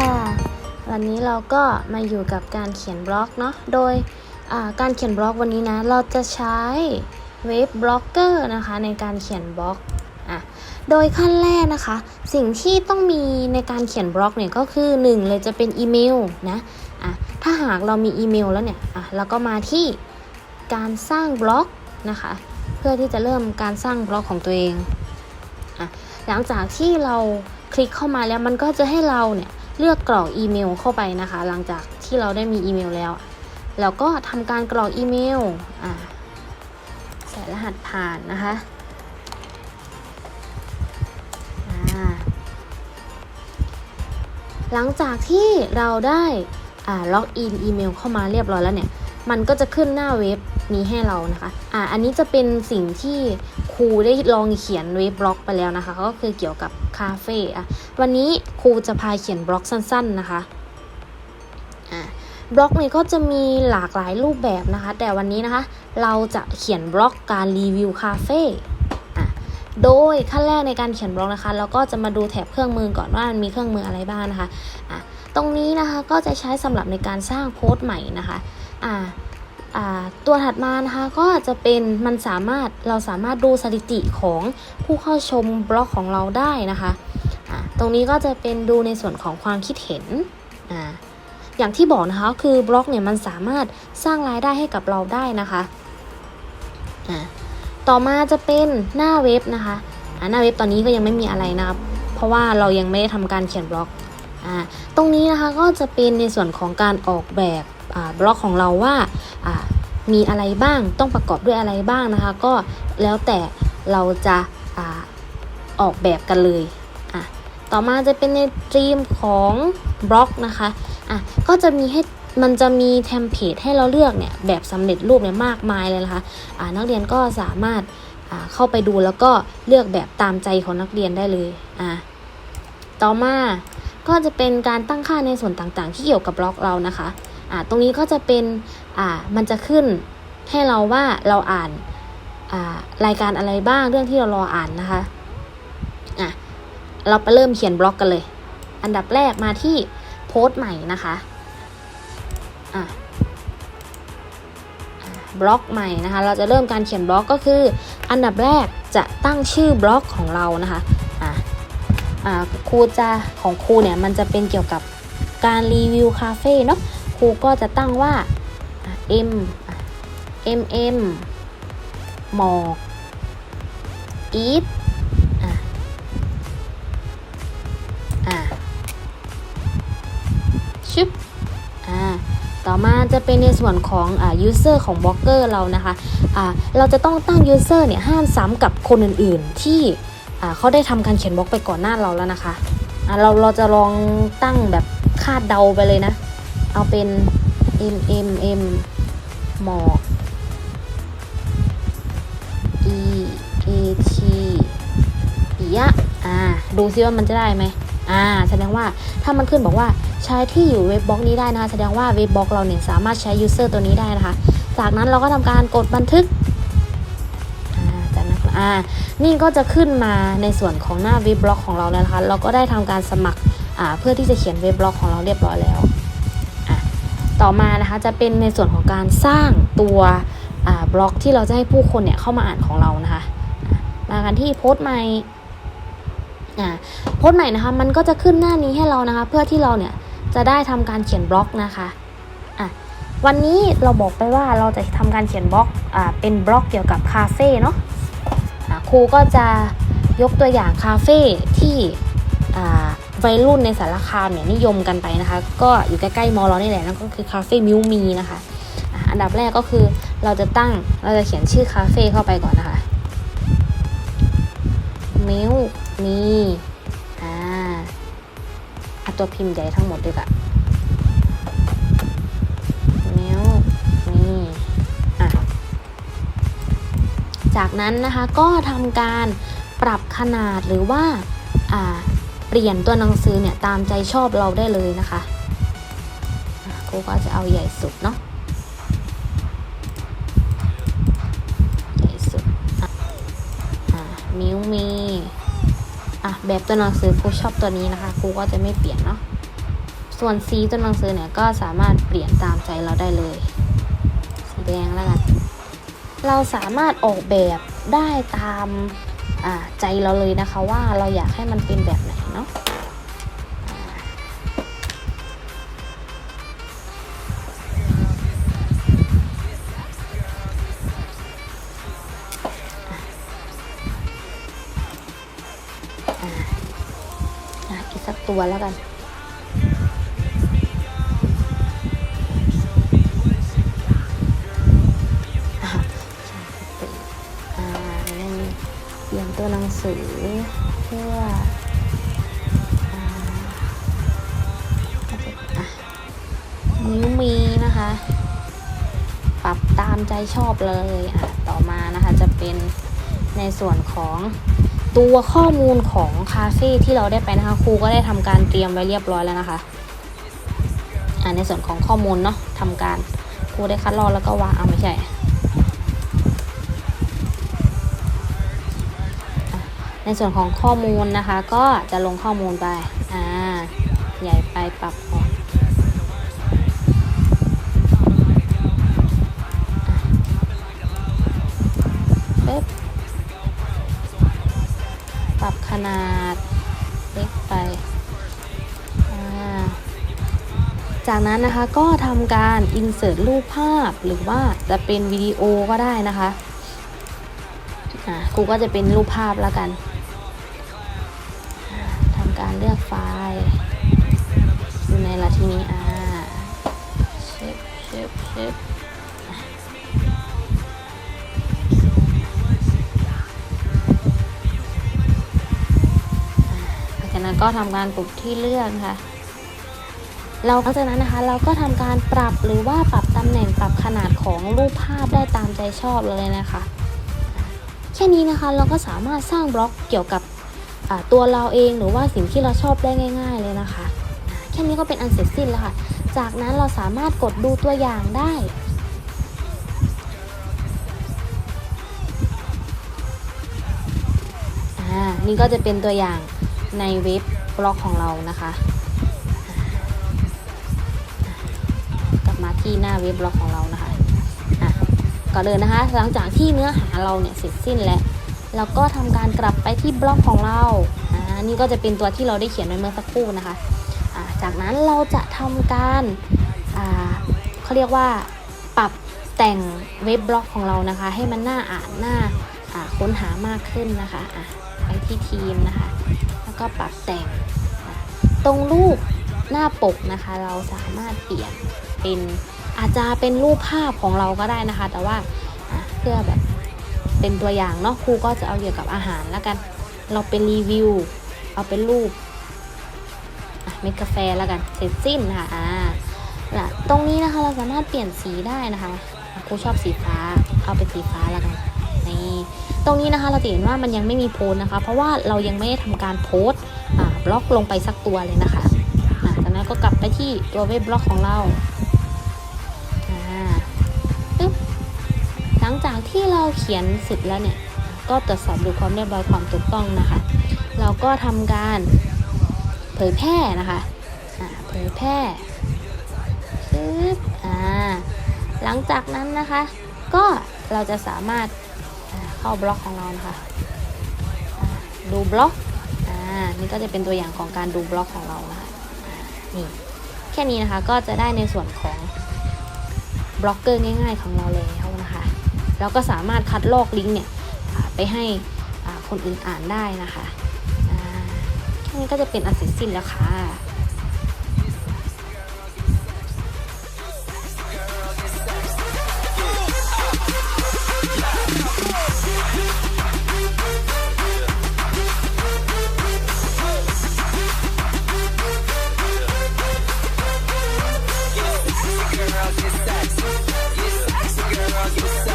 ค่ะ วันนี้เราก็มาอยู่กับการเขียนบล็อกเนาะโดยการเขียนบล็อกวันนี้นะ เราจะใช้เว็บบล็อกเกอร์นะคะในการเขียนบล็อกอะโดยขั้นแรกนะคะ สิ่งที่ต้องมีในการเขียนบล็อกเนี่ยก็คือ 1 เลยจะเป็นอีเมลนะอะถ้าหากเรามีอีเมลแล้วเนี่ยอะเราก็มาที่การสร้างบล็อกนะคะ เพื่อที่จะเริ่มการสร้างบล็อกของตัวเองอะหลังจากที่เราคลิกเข้ามาแล้วมันก็จะให้เราเนี่ย เลือกกรอกอีเมลเข้าไปนะคะ หลังจากที่เราได้มีอีเมลแล้ว แล้วก็ทำการกรอกอีเมลอะใส่รหัสผ่านนะคะหลังจากที่เราได้ล็อกอินอีเมลเข้ามาเรียบร้อยแล้วเนี่ย มันก็จะขึ้นหน้าเว็บนี้ให้เรานะคะ อ่า อันนี้จะเป็นสิ่งที่ รูได้ลองเขียนเว็บบล็อกไปแล้วนะคะ ก็คือเกี่ยวกับคาเฟ่อะวันนี้ครูจะพาเขียนบล็อกสั้น ๆนะคะอ่าบล็อกเนี่ยก็จะมีหลากหลายรูปแบบนะคะ แต่วันนี้นะคะ เราจะเขียนบล็อกการรีวิวคาเฟ่อะโดยขั้นแรกในการเขียนบล็อกนะคะเราก็จะมาดูแถบเครื่องมือก่อนว่ามันมีเครื่องมืออะไรบ้างนะคะอะตรงนี้นะคะก็จะใช้สำหรับในการสร้างโพสต์ใหม่นะคะอ่าอ่า ตัวถัดมานะคะก็จะเป็นมันสามารถเราสามารถดูสถิติของผู้เข้าชมบล็อกของเราได้นะคะอ่าตรงนี้ก็จะเป็นดูในส่วนของความคิดเห็นออย่างที่บอกนะคะคือบล็อกเนี่ยมันสามารถสร้างรายได้ให้กับเราได้นะคะต่อมาจะเป็นหน้าเว็บนะคะหน้าเว็บตอนนี้ก็ยังไม่มีอะไรนะครับเพราะว่าเรายังไม่ได้ทำการเขียนบล็อกอตรงนี้นะคะก็จะเป็นในส่วนของการออกแบบ บล็อกของเราว่ามีอะไรบ้างต้องประกอบด้วยอะไรบ้างนะคะ ก็แล้วแต่เราจะออกแบบกันเลยต่อมาจะเป็นในธีมของบล็อกนะคะอะก็จะมีให้มันจะมีเทมเพลตให้เราเลือกเนี่ยแบบสำเร็จรูปเนี่ยมากมายเลยนะคะอ่านักเรียนก็สามารถอ่าเข้าไปดูแล้วก็เลือกแบบตามใจของนักเรียนได้เลยอะต่อมาก็จะเป็นการตั้งค่าในส่วนต่างๆ ที่เกี่ยวกับบล็อกเรานะคะ ตรงนี้ก็จะเป็นอ่ามันจะขึ้นให้เราว่าเราอ่านอ่ารายการอะไรบ้างเรื่องที่เรารออ่านนะคะอะเราไปเริ่มเขียนบล็อกกันเลย อันดับแรกมาที่โพสต์ใหม่นะคะอะบล็อกใหม่นะคะ เราจะเริ่มการเขียนบล็อกก็คือ อันดับแรกจะตั้งชื่อบล็อกของเรานะคะอะอ่าครูจะของครูเนี่ยมันจะเป็นเกี่ยวกับการรีวิวคาเฟ่เนาะ รูก็จะตั้งว่า M M M หมอก eat อะชุบอ่าต่อมาจะเป็นในส่วนของอ่า user ของบล็อกเกอร์เรานะคะอ่าเราจะต้องตั้ง user เนี่ยห้ามซ้ำกับคนอื่นๆ ที่อ่าเขาได้ทำการเขียนบล็อกไปก่อนหน้าเราแล้วนะคะอ่าเราเราจะลองตั้งแบบคาดเดาไปเลยนะ เอาเป็น M M M หมอก E A T อียะ อ่า ดูซิว่ามันจะได้ไหม อ่า แสดงว่าถ้ามันขึ้นบอกว่าใช้ที่อยู่เว็บบล็อกนี้ได้นะคะแสดงว่าเว็บบล็อกเราเนี่ยสามารถใช้ user ตัวนี้ได้นะคะ จากนั้นเราก็ทำการกดบันทึกอ่าจากนั้นอ่า นี่ก็จะขึ้นมาในส่วนของหน้าเว็บบล็อกของเราแล้วนะคะ เราก็ได้ทำการสมัคร อ่า เพื่อที่จะเขียนเว็บบล็อกของเราเรียบร้อยแล้ว ต่อมานะคะจะเป็นในส่วนของการสร้างตัวบล็อกที่เราจะให้ผู้คนเนี่ยเข้ามาอ่านของเรานะคะมากันที่โพสต์ใหม่โพสต์ใหม่นะคะมันก็จะขึ้นหน้านี้ให้เรานะคะ เพื่อที่เราเนี่ยจะได้ทำการเขียนบล็อกนะคะวันนี้เราบอกไปว่าเราจะทำการเขียนบล็อกอเป็นบล็อกเกี่ยวกับคาเฟ่เนาะะครูก็จะยกตัวอย่างคาเฟ่ที่ วัยรุ่นในสารคามเนี่ยนิยมกันไปนะคะ ก็อยู่ใกล้ๆมอเรานี่แหละนั่นก็คือคาเฟ่มิวมีนะคะอันดับแรกก็คือเราจะตั้งเราจะเขียนชื่อคาเฟ่เข้าไปก่อนนะคะมิวมีอ่าเอาตัวพิมพ์ใหญ่ทั้งหมดด้วยกันมิวมีอะจากนั้นนะคะก็ทำการปรับขนาดหรือว่าอ่า เปลี่ยนตัวหนังสือเนี่ยตามใจชอบเราได้เลยนะคะครูก็จะเอาใหญ่สุดเนาะใหญ่สุดอะมิวมีอะแบบตัวหนังสือครูชอบตัวนี้นะคะครูก็จะไม่เปลี่ยนเนาะส่วนสีตัวหนังสือเนี่ยก็สามารถเปลี่ยนตามใจเราได้เลยสีแดงแล้วกันเราสามารถออกแบบได้ตามอ่าใจเราเลยนะคะว่าเราอยากให้มันเป็นแบบไหน เนาะอีกสักตัวแล้วกันเปลี่ยนตัวหนังสือเพื่อ นิ้วมีนะคะ ปรับตามใจชอบเลยอะต่อมานะคะจะเป็นในส่วนของตัวข้อมูลของคาเฟ่ที่เราได้ไปนะคะครูก็ได้ทำการเตรียมไว้เรียบร้อยแล้วนะคะอ่าในส่วนของข้อมูลเนาะทำการครูได้คัดลอกแล้วก็วางเอาไม่ใช่ในส่วนของข้อมูลนะคะ ก็จะลงข้อมูลไปอ่าใหญ่ไปปรับออก จากนั้นนะคะก็ทำการ insert รูปภาพหรือว่าจะเป็นวิดีโอก็ได้นะคะอ่ากูก็จะเป็นรูปภาพแล้วกันทำการเลือกไฟล์อยู่ในละทีนี้อ่าเชฟเชฟเชฟอะหลังจากนั้นก็ทำการกดที่เลือกนะคะ เราหลังจากนั้นนะคะเราก็ทำการปรับหรือว่าปรับตำแหน่งปรับขนาดของรูปภาพได้ตามใจชอบเลยนะคะ แค่นี้นะคะเราก็สามารถสร้างบล็อกเกี่ยวกับตัวเราเองหรือว่าสิ่งที่เราชอบได้ง่าย ๆ เลยนะคะ แค่นี้ก็เป็นอันเสร็จสิ้นแล้วค่ะ จากนั้นเราสามารถกดดูตัวอย่างได้นี่ก็จะเป็นตัวอย่างในเว็บบล็อกของเรานะคะ ที่หน้าเว็บบล็อกของเรานะคะอะก่อนเลยนะคะ หลังจากที่เนื้อหาเราเนี่ยเสร็จสิ้นแล้วเราก็ทำการกลับไปที่บล็อกของเราอ่านี่ก็จะเป็นตัวที่เราได้เขียนไว้เมื่อสักครู่นะคะอ่าจากนั้นเราจะทำการอ่าเขาเรียกว่าปรับแต่งเว็บบล็อกของเรานะคะ ให้มันน่าอ่านน่าอ่าค้นหามากขึ้นนะคะอะไปที่ทีมนะคะ แล้วก็ปรับแต่ง ตรงรูปหน้าปกนะคะ เราสามารถเปลี่ยน เป็นอาจจะเป็นรูปภาพของเราก็ได้นะคะ แต่ว่าเพื่อแบบเป็นตัวอย่างเนาะครูก็จะเอาเกี่ยวกับอาหารแล้วกัน เราเป็นรีวิว เอาเป็นรูปเม็ดกาแฟแล้วกันเสร็จสิ้นนะคะอ่าล่ะตรงนี้นะคะเราสามารถเปลี่ยนสีได้นะคะครูชอบสีฟ้า เอาเป็นสีฟ้าแล้วกันนี่ตรงนี้นะคะเราเห็นว่ามันยังไม่มีโพสนะคะ เพราะว่าเรายังไม่ได้ทำการโพสอ่าบล็อกลงไปสักตัวเลยนะคะจากนั้นก็กลับไปที่ตัวเว็บบล็อกของเรา ลังจากที่เราเขียนเสร็จแล้วเนี่ย ก็ตรวจสอบดูความเรียบร้อยความถูกต้องนะคะ เราก็ทำการเผยแพร่นะคะเผยแพร่ปึ๊บอ่าหลังจากนั้นนะคะ ก็เราจะสามารถเข้าบล็อกของเรานะคะอ่าดูบล็อกอ่านี่ก็จะเป็นตัวอย่างของการดูบล็อกของเรานะคะอ่านี่แค่นี้นะคะก็จะได้ในส่วนของบล็อกเกอร์ง่าย ๆ ของเราแล้วนะคะ เราก็สามารถคัดลอกลิงก์เนี่ยไปให้คนอื่นอ่านได้นะคะแค่นี้ก็จะเป็นอันเสร็จสิ้นแล้วค่ะ